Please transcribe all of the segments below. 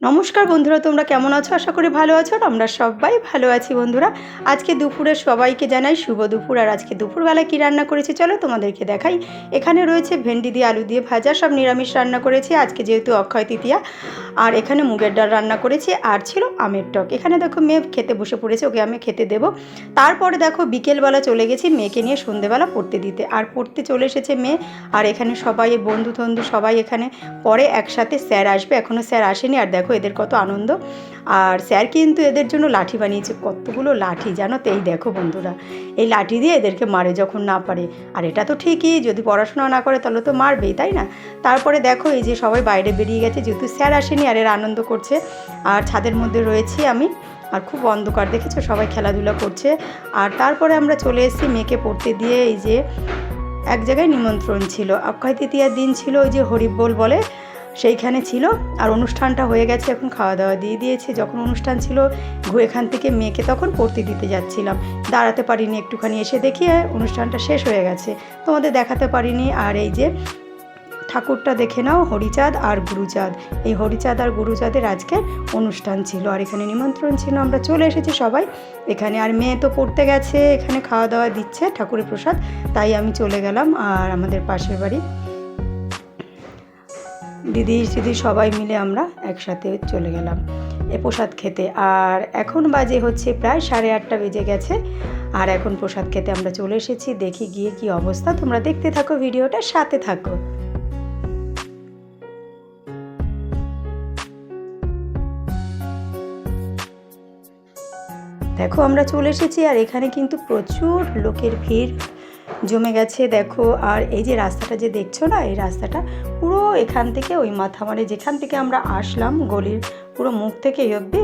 নমস্কার বন্ধুরা, তোমরা কেমন আছো? আশা করি ভালো আছো আমরা সবাই ভালো আছি বন্ধুরা। আজকে দুপুরে সবাইকে জানাই শুভ দুপুর আর আজকে দুপুরবেলা কী রান্না করেছি চলো তোমাদেরকে দেখাই। এখানে রয়েছে ভেন্ডি দিয়ে আলু দিয়ে ভাজা, সব নিরামিষ রান্না করেছি, আজকে যেহেতু অক্ষয় তৃতীয়া। আর এখানে মুগের ডাল রান্না করেছি, আর ছিল আমের টক। এখানে দেখো মেয়ে খেতে বসে পড়েছে, ওকে আমি খেতে দেবো। তারপরে দেখো বিকেলবেলা চলে গেছি মেয়েকে নিয়ে সন্ধেবেলা পড়তে দিতে। আর পড়তে চলে এসেছে মেয়ে, আর এখানে সবাই বন্ধু টন্ধু সবাই এখানে। পরে একসাথে স্যার আসবে এখনও স্যার আসেনি, আর দেখো এদের কত আনন্দ। আর স্যার কিন্তু এদের জন্য লাঠি বানিয়েছে, কতগুলো লাঠি জানো তো? এই দেখো বন্ধুরা, এই লাঠি দিয়ে এদেরকে মারে যখন না পারে। আর এটা তো ঠিকই, যদি পড়াশোনা না করে তাহলে তো মারবেই, তাই না? তারপরে দেখো এই যে সবাই বাইরে বেরিয়ে গেছে, যেহেতু স্যার আসেনি আর এরা আনন্দ করছে। আর ছাদের মধ্যে রয়েছি আমি, আর খুব অন্ধকার, দেখেছ? সবাই খেলাধুলা করছে। আর তারপরে আমরা চলে এসেছি মেয়েকে পড়তে দিয়ে, এই যে এক জায়গায় নিমন্ত্রণ ছিল। অক্ষয় তৃতীয়ার দিন ছিল ওই যে হরিবোল বলে সেইখানে ছিল আর অনুষ্ঠানটা হয়ে গেছে, এখন খাওয়া দাওয়া দিয়ে দিয়েছে। যখন অনুষ্ঠান ছিল এখান থেকে মেয়েকে তখন পড়তে দিতে যাচ্ছিলাম। দাঁড়াতে পারিনি, একটুখানি এসে দেখি অনুষ্ঠানটা শেষ হয়ে গেছে। তোমাদের দেখাতে পারিনি, আর এই যে ঠাকুরটা দেখে নাও, হরিচাঁদ আর গুরুচাঁদ। এই হরিচাঁদ আর গুরুচাঁদের আজকে অনুষ্ঠান ছিল। আর এখানে নিমন্ত্রণ ছিল, আমরা চলে এসেছি সবাই। এখানে আর মেয়ে তো পড়তে গেছে, এখানে খাওয়া দাওয়া দিচ্ছে ঠাকুরের প্রসাদ, তাই আমি চলে গেলাম। আর আমাদের পাশের বাড়ি দিদি দিদি সবাই মিলে আমরা একসাথে চলে গেলাম এ প্রসাদ খেতে। আর এখন বাজে হচ্ছে প্রায় সাড়ে আটটা বেজে গেছে। আর এখন প্রসাদ খেতে আমরা চলে এসেছি। দেখি গিয়ে কি অবস্থা। তোমরা দেখতে থাকো ভিডিওটা সাথে থাকো। দেখো, আমরা চলে এসেছি আর এখানে কিন্তু প্রচুর লোকের ভিড় জমে গেছে। দেখো, আর এই যে রাস্তাটা যে দেখছ না, এই রাস্তাটা পুরো এখান থেকে, ওই মাথা মানে যেখান থেকে আমরা আসলাম, গলির পুরো মুখ থেকে অবধি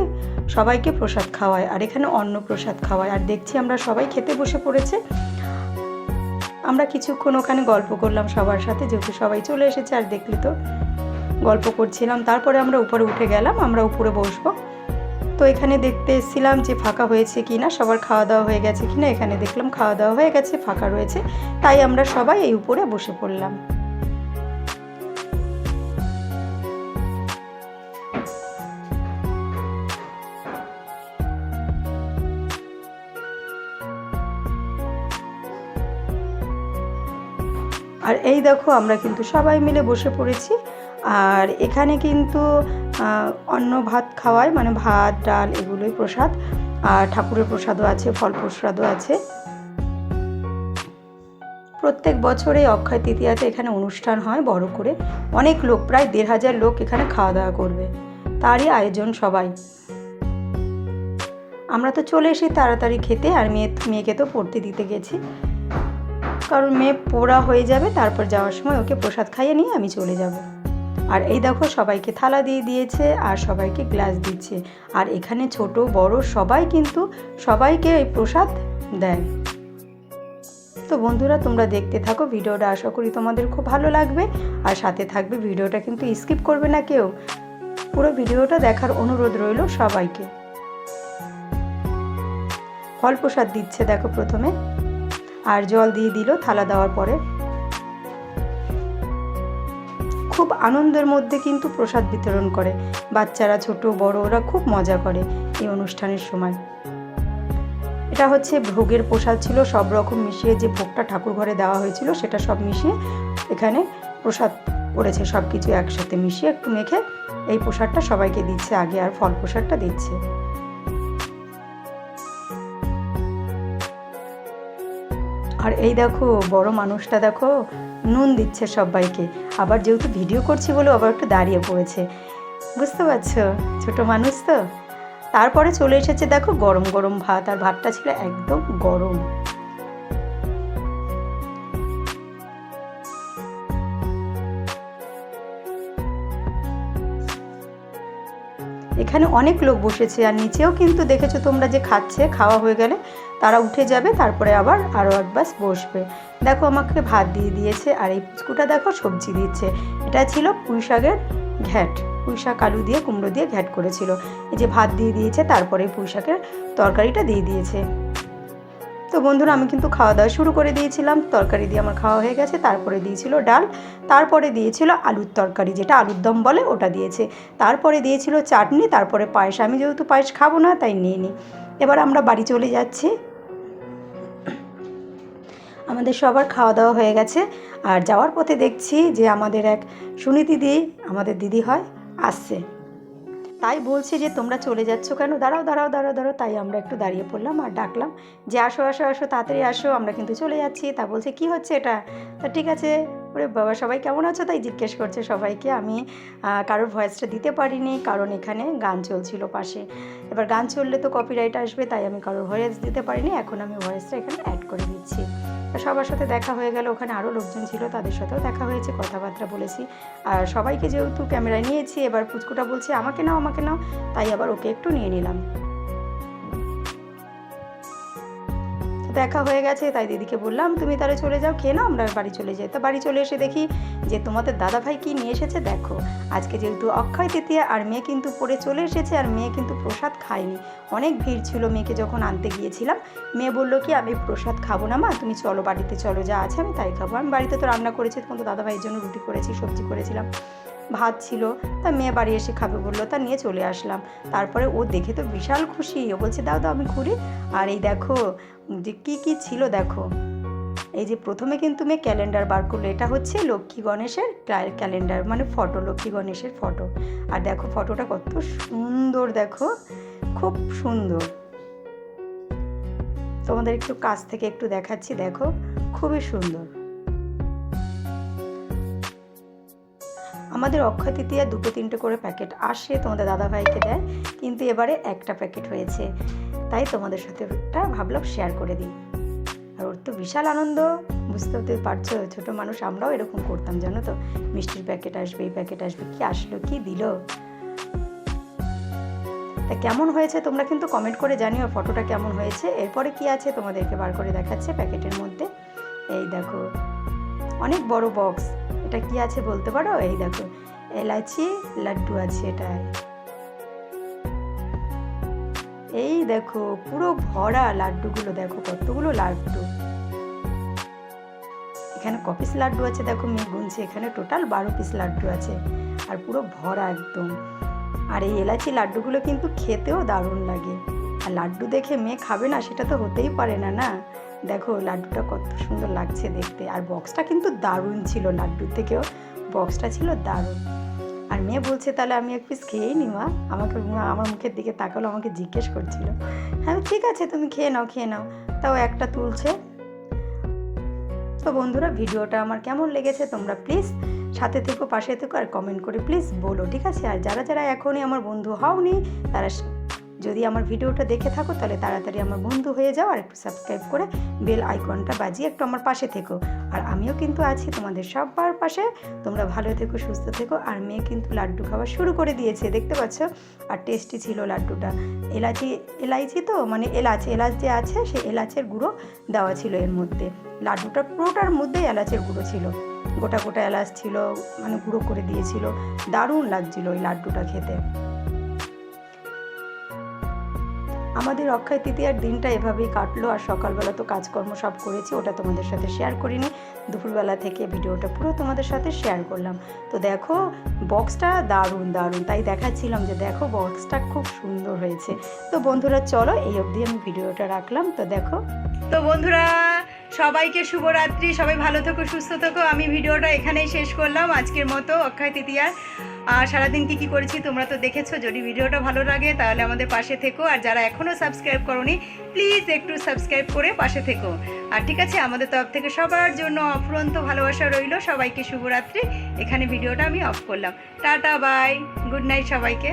সবাইকে প্রসাদ খাওয়ায় আর এখানে অন্ন প্রসাদ খাওয়ায়। আর দেখছি আমরা সবাই খেতে বসে পড়েছে। আমরা কিছুক্ষণ ওখানে গল্প করলাম সবার সাথে, যেহেতু সবাই চলে এসেছে আর দেখলি তো গল্প করছিলাম। তারপরে আমরা উপরে উঠে গেলাম, আমরা উপরে বসবো। তো এখানে দেখতে এসেছিলাম যে ফাঁকা হয়েছে কি না সবার খাওয়া দাওয়া হয়ে গেছে কি না এখানে দেখলাম খাওয়া দাওয়া হয়ে গেছে, ফাঁকা রয়েছে। তাই আমরা সবাই এই উপরে বসে পড়লাম। আর এই দেখো, আমরা কিন্তু সবাই মিলে বসে পড়েছি। আর এখানে কিন্তু অন্ন ভাত খাওয়ায় মানে ভাত, ডাল এগুলোই প্রসাদ। আর ঠাকুরের প্রসাদও আছে, ফল প্রসাদও আছে। প্রত্যেক বছরে অক্ষয় তৃতীয়াতে এখানে অনুষ্ঠান হয়, বড় করে। অনেক লোক, প্রায় দেড় হাজার লোক এখানে খাওয়া দাওয়া করবে। তারই আয়োজন সবাই। আমরা তো চলে এসে তাড়াতাড়ি খেতে, আর মেয়ে, মেয়েকে তো পড়তে দিতে গেছি। কারণ মেয়ে পোড়া হয়ে যাবে, তারপর যাওয়ার সময় ওকে প্রসাদ খাইয়ে নিয়ে আমি চলে যাব। আর এই দেখো সবাইকে থালা দিয়ে দিয়েছে আর সবাইকে গ্লাস দিচ্ছে। আর এখানে ছোট, বড় সবাই কিন্তু সবাইকে এই প্রসাদ দেয়। তো বন্ধুরা, তোমরা দেখতে থাকো, ভিডিওটা আশা করি তোমাদের খুব ভালো লাগবে। আর সাথে থাকবে, ভিডিওটা কিন্তু স্কিপ করবে না কেউ। পুরো ভিডিওটা দেখার অনুরোধ রইল সবাইকে। ফল প্রসাদ দিচ্ছে দেখো প্রথমে। আর জল দিয়ে দিল থালা দেওয়ার পরে। খুব আনন্দের মধ্যে কিন্তু প্রসাদ বিতরণ করে। বাচ্চারা ছোট, বড়, ওরা খুব মজা করে এই অনুষ্ঠানের সময়। এটা হচ্ছে ভোগের প্রসাদ ছিল, সব রকম মিশিয়ে যে ভোগটা ঠাকুর ঘরে দেওয়া হয়েছিল, সেটা সব মিশিয়ে এখানে প্রসাদ করেছে সব কিছু একসাথে মিশিয়ে একটু মেখে এই প্রসাদটা সবাইকে দিচ্ছে, আগে আর ফল প্রসাদটা দিচ্ছে। আর এই দেখো, বড় মানুষটা দেখো, নুন দিচ্ছে সবাইকে। আবার যেহেতু ভিডিও করছি বলে আবার একটু দাঁড়িয়ে পড়েছে। বুঝতে পারছ? ছোট মানুষ তো? তারপরে চলে এসেছে দেখো, গরম গরম ভাত। আর ভাতটা ছিল একদম গরম। এখানে অনেক লোক বসেছে। আর নিচেও কিন্তু দেখেছ তোমরা যে খাচ্ছে, খাওয়া হয়ে গেলে। তারা উঠে যাবে, তারপরে আবার আরও একবার বসবে। দেখো আমাকে ভাত দিয়ে দিয়েছে, আর এই পুচকুটা দেখো সবজি দিচ্ছে। এটা ছিল পুঁই শাকের ঘ্যাট। পুঁই শাক, আলু দিয়ে, কুমড়ো দিয়ে ঘ্যাট করেছিল। এই যে ভাত দিয়ে দিয়েছে, তারপরে পুঁই শাকের তরকারিটা দিয়ে দিয়েছে। তো বন্ধুরা, আমি কিন্তু খাওয়া দাওয়া শুরু করে দিয়েছিলাম। তরকারি দিয়ে আমার খাওয়া হয়ে গেছে, তারপরে দিয়েছিল ডাল, তারপরে দিয়েছিল আলুর তরকারি, যেটা আলুর দম বলে ওটা দিয়েছে। তারপরে দিয়েছিল চাটনি, তারপরে পায়েস। আমি যেহেতু পায়েস খাব না, তাই নিয়ে নিই এবার আমরা বাড়ি চলে যাচ্ছি। আমাদের সবার খাওয়া দাওয়া হয়ে গেছে। আর যাওয়ার পথে দেখছি যে আমাদের এক সুনীতি দিদি আমাদের দিদি হয়, আসছে। তাই বলছে যে, তোমরা চলে যাচ্ছ কেন? দাঁড়াও দাঁড়াও দাঁড়াও দাঁড়াও। তাই আমরা একটু দাঁড়িয়ে পড়লাম আর ডাকলাম যে, আসো আসো আসো, তাড়াতাড়ি আসো, আমরা কিন্তু চলে যাচ্ছি। তা বলছে, কি হচ্ছে এটা? তা ঠিক আছে। ওরে বাবা, সবাই কেমন আছো? তাই জিজ্ঞেস করছে সবাইকে। আমি কারোর ভয়েসটা দিতে পারিনি, কারণ এখানে গান চলছিল পাশে। এবার গান চললে তো কপিরাইট আসবে, তাই আমি কারোর ভয়েস দিতে পারিনি। এখন আমি ভয়েসটা এখানে অ্যাড করে দিচ্ছি। সবার সাথে দেখা হয়ে গেল, ওখানে আরও লোকজন ছিল, তাদের সাথেও দেখা হয়েছে, কথাবার্তা বলেছি। আর সবাইকে যেহেতু ক্যামেরায় নিয়েছি, এবার পুচকুটা বলছে, আমাকে নাও আমাকে নাও। তাই আবার ওকে একটু নিয়ে নিলাম। দেখা হয়ে গেছে, তাই দিদিকে বললাম, তুমি তাহলে চলে যাও, খেয়ে নাও, আমরা বাড়ি চলে যাই। তা বাড়ি চলে এসে দেখি যে তোমাদের দাদা ভাই কি নিয়ে এসেছে, দেখো। আজকে যেহেতু অক্ষয় তৃতীয়া, আর মেয়ে কিন্তু পড়ে চলে এসেছে, আর মেয়ে কিন্তু প্রসাদ খায়নি। অনেক ভিড় ছিল মেয়েকে যখন আনতে গিয়েছিলাম। মেয়ে বলল কি, আমি প্রসাদ খাব না মা, তুমি চলো বাড়িতে, চলো, যা আছে আমি তাই খাব। আমি বাড়িতে তো রান্না করেছি তখন তো দাদা ভাইয়ের জন্য রুটি করেছি, সবজি করেছিলাম। ভাত ছিল। তা মেয়ে বাড়ি এসে খাবে বলল, তা নিয়ে চলে আসলাম। তারপরে ও দেখে তো বিশাল খুশি। ও বলছে, দাও দাও, আমি ঘুরি। আর এই দেখো, যে কী কী ছিল দেখো। এই যে প্রথমে কিন্তু মেয়ে ক্যালেন্ডার বার করল। এটা হচ্ছে লক্ষ্মী গণেশের ক্যালেন্ডার মানে ফটো, লক্ষ্মী গণেশের ফটো। আর দেখো ফটোটা কত সুন্দর দেখো, খুব সুন্দর। তোমাদের একটু কাছ থেকে একটু দেখাচ্ছি, দেখো, খুবই সুন্দর। আমাদের অক্ষয় তৃতীয়া দুটো তিনটে করে প্যাকেট আসে, তোমাদের দাদাভাইকে দেয়, কিন্তু এবারে একটা প্যাকেট হয়েছে। তাই তোমাদের সাথে ওটা ভাবলাম শেয়ার করে দিই। আর ওর তো বিশাল আনন্দ, বুঝতে তো পারছ, ছোটো মানুষ, আমরাও এরকম করতাম, জানো তো? মিষ্টির প্যাকেট আসবে, এই প্যাকেট আসবে, কি আসলো, কি দিল? তা কেমন হয়েছে তোমরা কিন্তু কমেন্ট করে জানিও ফটোটা কেমন হয়েছে, এরপরে কি আছে তোমাদেরকে বার করে দেখাচ্ছে প্যাকেটের মধ্যে। এই দেখো, অনেক বড় বক্স এটা কি আছে বলতে পারো? এই দেখো, এলাচি, লাড্ডু আছে এটায়। এই দেখো, পুরো ভরা লাড্ডুগুলো দেখো, কতগুলো লাড্ডু। এখানে ক পিস লাড্ডু আছে দেখো, মেয়ে গুনছে এখানে টোটাল বারো পিস লাড্ডু আছে। আর পুরো ভরা একদম। আর এই এলাচি লাড্ডুগুলো কিন্তু খেতেও দারুণ লাগে। আর লাড্ডু দেখে মেয়ে খাবে না, সেটা তো হতেই পারে না না? দেখো, লাড্ডুটা কত সুন্দর লাগছে দেখতে। আর বক্সটা কিন্তু দারুণ ছিল লাড্ডুর থেকেও। বক্সটা ছিল দারুণ। আর মেয়ে বলছে, তাহলে আমি এক পিস খেয়েই নি, মা। আমাকে আমার মুখের দিকে তাকালো, আমাকে জিজ্ঞেস করছিল। হ্যাঁ ঠিক আছে, তুমি খেয়ে নাও খেয়ে নাও। তাও একটা তুলছে। তো বন্ধুরা, ভিডিওটা আমার কেমন লেগেছে তোমরা প্লিজ সাথে থেকো, পাশে থেকো, আর কমেন্ট করে প্লিজ বলো, ঠিক আছে? আর যারা যারা এখনই আমার বন্ধু হওনি, তারা যদি আমার ভিডিওটা দেখে থাকো, তাহলে তাড়াতাড়ি আমার বন্ধু হয়ে যাও আর একটু সাবস্ক্রাইব করে বেল আইকনটা বাজিয়ে একটু আমার পাশে থেকো। আর আমিও কিন্তু আছি তোমাদের সবার পাশে। তোমরা ভালো থেকো, সুস্থ থেকো। আর মেয়ে কিন্তু লাড্ডু খাওয়া শুরু করে দিয়েছে, দেখতে পাচ্ছ? আর টেস্টি ছিল লাড্ডুটা। এলাচি, এলাইচি তো? মানে এলাচ এলাচ যে আছে, সেই এলাচের গুঁড়ো দেওয়া ছিল এর মধ্যে। লাড্ডুটা পুরোটার মধ্যেই এলাচের গুঁড়ো ছিল। গোটা গোটা এলাচ ছিল মানে গুঁড়ো করে দিয়েছিল। দারুণ লাগছিল ওই লাড্ডুটা খেতে। আমাদের অক্ষয় তৃতীয়ার দিনটা এভাবেই কাটলো আর সকালবেলা তো কাজকর্ম সব করেছি, ওটা তোমাদের সাথে শেয়ার করিনি। দুপুরবেলা থেকে ভিডিওটা পুরো তোমাদের সাথে শেয়ার করলাম। তো দেখো বক্সটা দারুণ দারুণ। তাই দেখাচ্ছিলাম যে দেখো বক্সটা খুব সুন্দর হয়েছে। তো বন্ধুরা, চলো এই অবধি আমি ভিডিওটা রাখলাম। তো দেখো। তো বন্ধুরা, সবাইকে শুভরাত্রি। সবাই ভালো থেকো, সুস্থ থেকো। আমি ভিডিওটা এখানেই শেষ করলাম। আজকের মতো অক্ষয় তৃতীয়ার আর সারাদিন কী কী করেছি তোমরা তো দেখেছ, যদি ভিডিওটা ভালো লাগে তাহলে আমাদের পাশে থেকো। আর যারা এখনও সাবস্ক্রাইব করনি, প্লিজ একটু সাবস্ক্রাইব করে পাশে থেকো। আর ঠিক আছে, আমাদের তরফ থেকে সবার জন্য অফুরন্ত ভালোবাসা রইল। সবাইকে শুভরাত্রি। এখানে ভিডিওটা আমি অফ করলাম। টাটা বাই গুড নাইট সবাইকে।